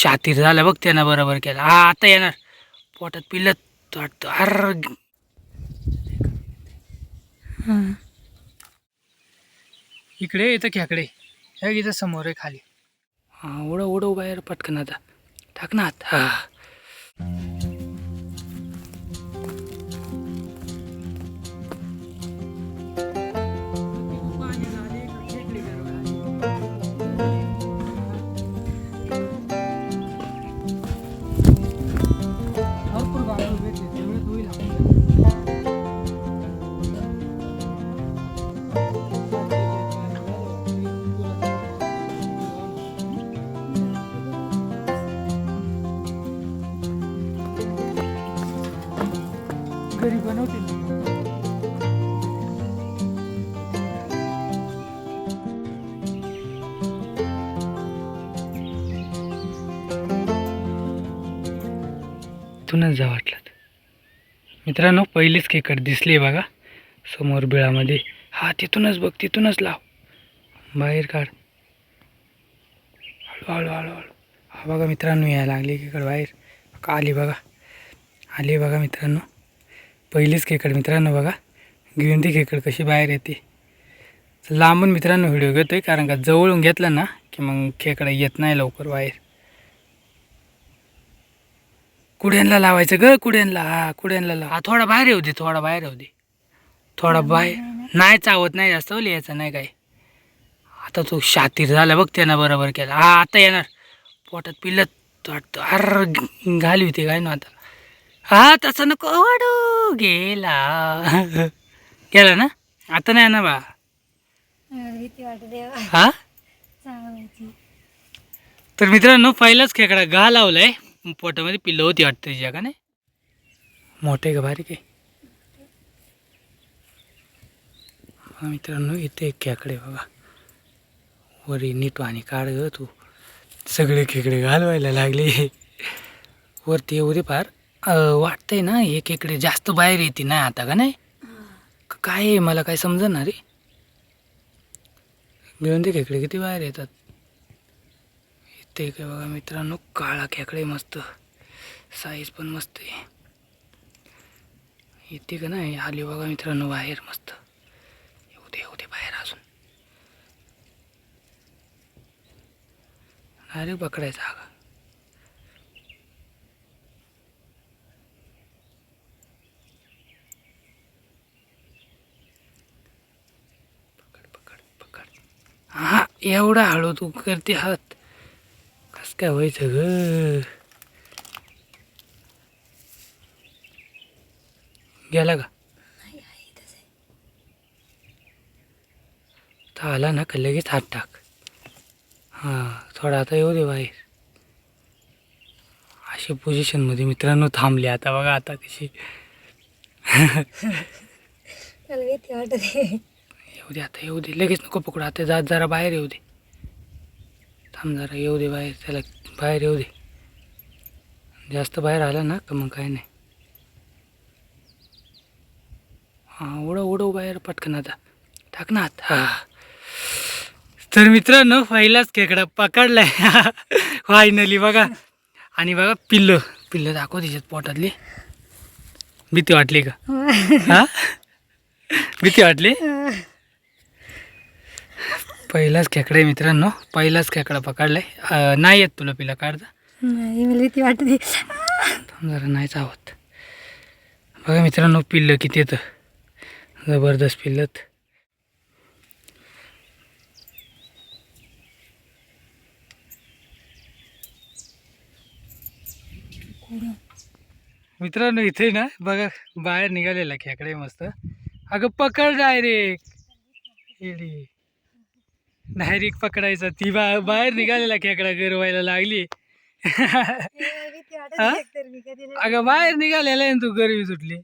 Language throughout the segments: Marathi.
शातीर झाला बघ त्यानं बरोबर केलं. हा आता येणार. पोटात पिल्लत वाटतं. अर इकडे येतं खेकडे. ह्या इथं समोर आहे खाली. हा उडव उडव बाहेर पटकन आता. टाक ना आत हा. इथूनच जा वाटलं मित्रांनो पहिलीच खेकड दिसली बघा. समोर बिळामध्ये. हा तिथूनच बघ तिथूनच लाव. बाहेर काढ. हळू हळू हळू हळू. हा बघा मित्रांनो यायला लागली खेकड बाहेर. का आली बघा. आली बघा मित्रांनो. पहिलीच खेकड मित्रांनो बघा. घेऊन ती खेकड कशी बाहेर येते. लांबून मित्रांनो व्हिडिओ घेतो आहे कारण का जवळून घेतला ना की मग खेकडा येत नाही लवकर बाहेर. कुड्यांना लावायचं ग कुड्यांना. हा कुड्यांना लाव. हा थोडा बाहेर येऊ दे थोडा बाहेर येऊ दे. थोडा बाहेर. नाही चावत नाही जास्त लिहायचं नाही काय आता तो शातीर झाला बघ त्यानं बरोबर केला. हा आता येणार. पोटात पिल्लत वाटतं. अर घाली होती काय ना आता. हा तसं नको वाढू. गेला. गेला ना? आता नाही ना बा. हा? तर मित्रांनो पहिलाच खेकडा गा लावलाय. पोटामध्ये पिल्लं होती वाटतं तिच्या का नाही? मोठे का बारीक आहे? मित्रांनो इथे एक खेकडे बघा. वरी नीट आणि काढ ग तू. सगळे खेकडे घालवायला लागले. वरती येऊ दे फार वाटतंय ना हे खेकडे जास्त बाहेर येते नाही आता का नाही? काय आहे मला काय समजणार रे? घेऊन ते खेकडे किती बाहेर येतात? इथे काय बघा मित्रांनो? काळा खेकडे मस्त. साईज पण मस्त आहे. येते का नाही? आली बघा मित्रांनो बाहेर मस्त. येऊ दे येऊ दे बाहेर अजून. अरे पकडायचा हा. पकड हा एवढा हळू तू करते हात. काय व्हायचं ग? गेला का? तर आला ना का लगेच हात टाक. हां थोडा आता येऊ दे बाहेर. अशी पोझिशनमध्ये मित्रांनो थांबले आता बघा आता कशी. येऊ दे आता येऊ दे. लगेच नको पकडू आता जात जरा बाहेर येऊ दे. थांब जरा येऊ दे बाहेर त्याला बाहेर येऊ दे. जास्त बाहेर आला ना का मग काय नाही. हां उडव उडव बाहेर पटकन आता. टाक ना आत हा. तर मित्रांनो पहिलाच खेकडा पकडलाय. फायनली बघा. आणि बघा पिल्लं. पिल्लं दाखव तिच्यात पोटातली. भीती वाटली का? हा? भीती वाटली? पहिलाच खेकडा आहे मित्रांनो. पहिलाच खेकडा पकडलाय. नाही येत तुला पिला काढता? नाही मला भीती वाटते. जरा नाहीच आहोत बघा मित्रांनो पिल्लं किती येतं. जबरदस्त पिल्लत. मित्रांनो इथे ना बघा बाहेर निघालेला खेकडे मस्त. अगं पकड डायरेक्ट. डायरेक्ट पकडायचा. ती बा बाहेर निघालेला खेकडा गरवायला लागली. अगं बाहेर निघालेला आहे तू गरवी सुटली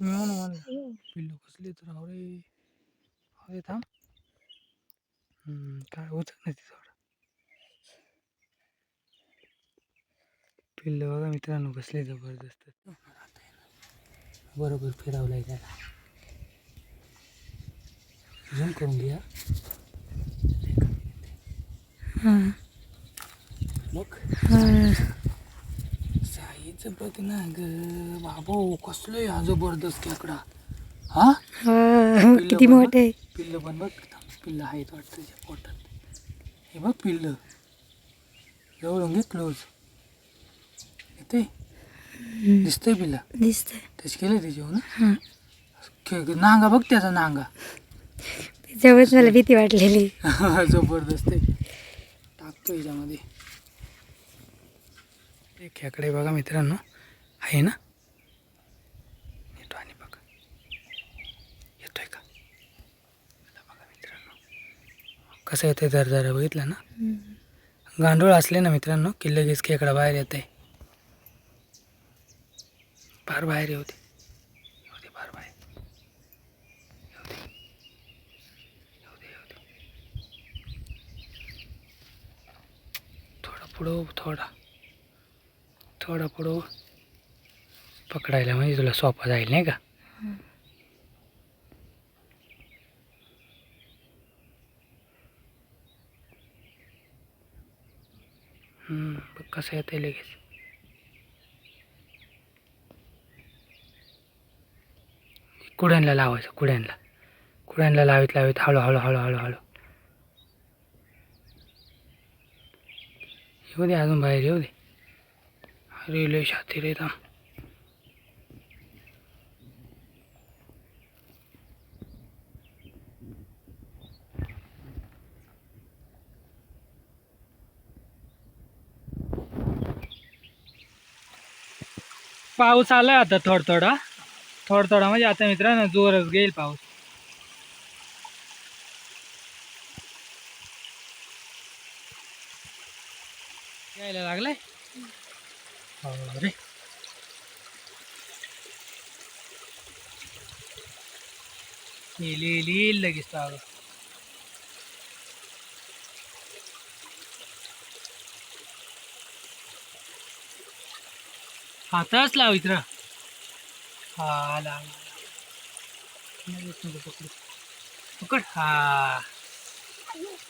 पिल्लू कसले तर अरे अरे थांब. काय होत नाही ते थोडं? पिल्लं बघा मित्रांनो बसले जबरदस्त. बरोबर फिरवलंय त्याला. झूम करून घ्या हां. हा. साईच बघ ना ग बाबो कसलं हा जबरदस्त खेकडा? हा? हा. किती मोठे. पिल्ल पण बघ. पिल्ल आहेत वाटतं त्याच्या पोटात. हे बघ पिल्ल. जवळून घे क्लोज येते. दिसतंय पिल्ला? दिसतंय. त्याच केलं त्याच्यावर हा. नांगा बघ त्याचा नांगा. त्याच्यामुळेच मला भीती वाटलेली. जबरदस्त आहे. टाकतो याच्यामध्ये. हे खेकडे बघा मित्रांनो आहे ना? येतो आणि बघा. येतोय का? बघा मित्रांनो. कसं येतंय दर जरा बघितलं ना? गांडूळ असले ना मित्रांनो की लगेच खेकडा बाहेर येत आहे फार बाहेर येऊ दे येऊ दे फार बाहेर येऊ दे येऊ दे येऊ दे थोडा पुढं थोडा थोडा पुढं पकडायला म्हणजे तुला सोपा जाईल नाही का? कसं येते लगेच. कुड्यांना लावायचं कुड्यांना. कुड्यांना लावित लावित हळू हळू हळू हळू हळू येऊ दे अजून बाहेर येऊ दे. रेल्वे लय छाती रे थांब. पाऊस आलाय आता थोडा थोडा. थोडा थोडा म्हणजे आता मित्रांनो जोरच घेईल पाऊस. यायला लागलाय? अरे येईल येईल येईल लगेच पाऊस हाताच लाव इतर हा आला पकड. पकड. हा.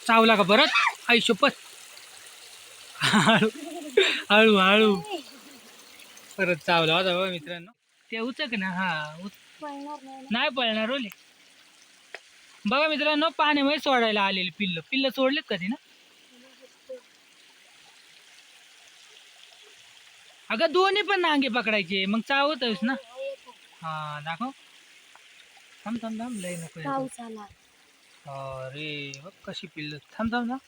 चावला का परत? आई शपथ हळू हळू. परत चावला होता बघा मित्रांनो. ते उचक ना हा उच नाही पळणार ओले बघा मित्रांनो पाण्यामध्ये सोडायला आलेले पिल्ल. पिल्ल सोडलेत कधी ना? अगं दोन्ही पण नांगे पकडायचे. मग चावतच ना? हा दाखव. थांब थांब थांब. लय नको अरे बघ कशी पिल्ल. थांब थांब थांब.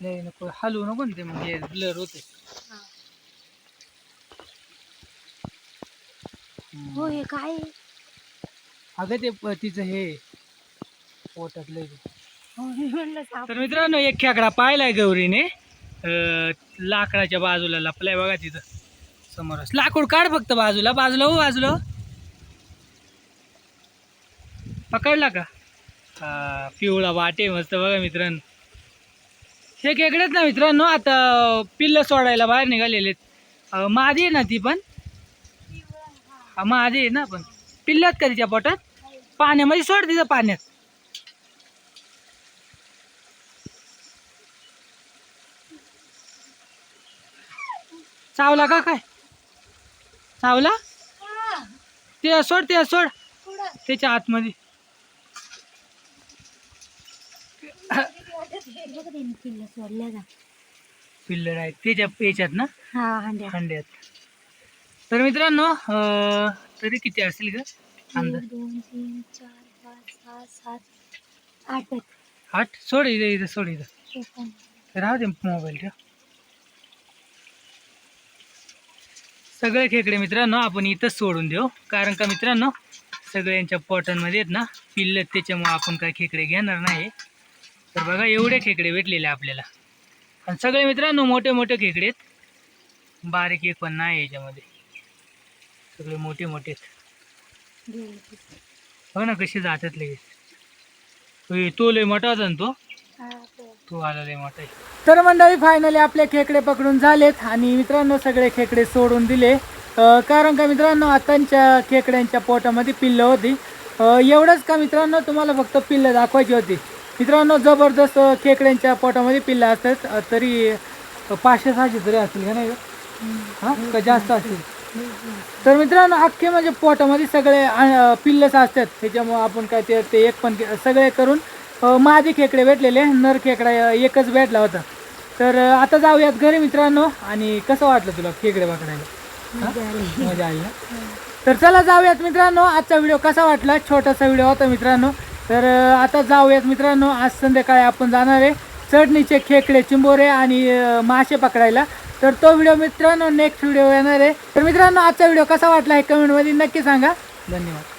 लय नको हलवू नको ना ते मग हे ब्लर होते. हो हे काय? अगं ते प- तिचं हे पोटात लय. तर मित्रांनो एक खेकडा पाहिलाय गौरीने अं, लाकडाच्या बाजूला लपलाय बघा तिथं समोरच लाकूड काढ फक्त बाजूला बाजूला हो बाजूला हो. पकडला का हा पिवळा वाटे मस्त बघा मित्रांनो हे खेकडेच ना मित्रांनो आता पिल्ल सोडायला बाहेर निघालेले मादी आहे ना ती पण? मादी आहे ना पण. पिल्लात का तिच्या पोटात? पाण्यामध्ये सोड तिथं पाण्यात. चावला का काय? चावला? ते सोड ते सोड. त्याच्या आतमध्ये. बघ ते पिल्लं सोडल्या जा. पिल्लर आहेत. त्याच्या याच्यात ना? हा हांड्या तर मित्रांनो अं, तरी किती असतील का अंदाज? एक दोन तीन चार पाच सहा सात आठ आहेत. आठ? सोड इथं इथं सोड इथं. एकोण- राहू दे मोबाईल ठेव. सगळे खेकडे मित्रांनो आपण इथंच सोडून देऊ. कारण का मित्रांनो सगळ्यांच्या पोटांमध्ये आहेत ना पिल्ल त्याच्यामुळे आपण काय खेकडे घेणार नाही. तर बघा एवढे खेकडे भेटलेले आपल्याला. आणि सगळे मित्रांनो मोठे मोठे खेकडे आहेत. बारीक एक पण नाही याच्यामध्ये. सगळे मोठे मोठे आहेत. गेले. बघ ना कसे जातात लगेच. तो लय मोठा होता ना तो? हा, तो. तो आला लय मोठा तर मंडळी फायनली आपले खेकडे पकडून झालेत आणि मित्रांनो सगळे खेकडे सोडून दिले. कारण का मित्रांनो आतांच्या खेकड्यांच्या पोटामध्ये पिल्लं होती. एवढंच का मित्रांनो तुम्हाला फक्त पिल्लं दाखवायची होती. मित्रांनो जबरदस्त खेकड्यांच्या पोटामध्ये पिल्लं असतात. तरी पाचशे सहाशे तरी असतील का नाही हा? का जास्त असतील? तर मित्रांनो अख्खे म्हणजे पोटामध्ये सगळे अं, पिल्लस असतात त्याच्यामुळे आपण काय ते ते एक पण सगळे करून माझे खेकडे भेटलेले नर खेकडा एकच भेटला होता. तर आता जाऊयात घरी मित्रांनो. आणि कसं वाटलं तुला खेकडे पकडायला? मजा आली ना? तर चला जाऊयात मित्रांनो. आजचा व्हिडिओ कसा वाटला? छोटासा व्हिडिओ होता मित्रांनो. तर आता जाऊयात मित्रांनो. आज संध्याकाळी आपण जाणार आहे चढणीचे खेकडे चिंबोरे आणि मासे पकडायला. तर तो व्हिडिओ मित्रांनो नेक्स्ट व्हिडिओ येणार आहे. तर मित्रांनो आजचा व्हिडिओ कसा वाटला हे कमेंटमध्ये नक्की सांगा. धन्यवाद.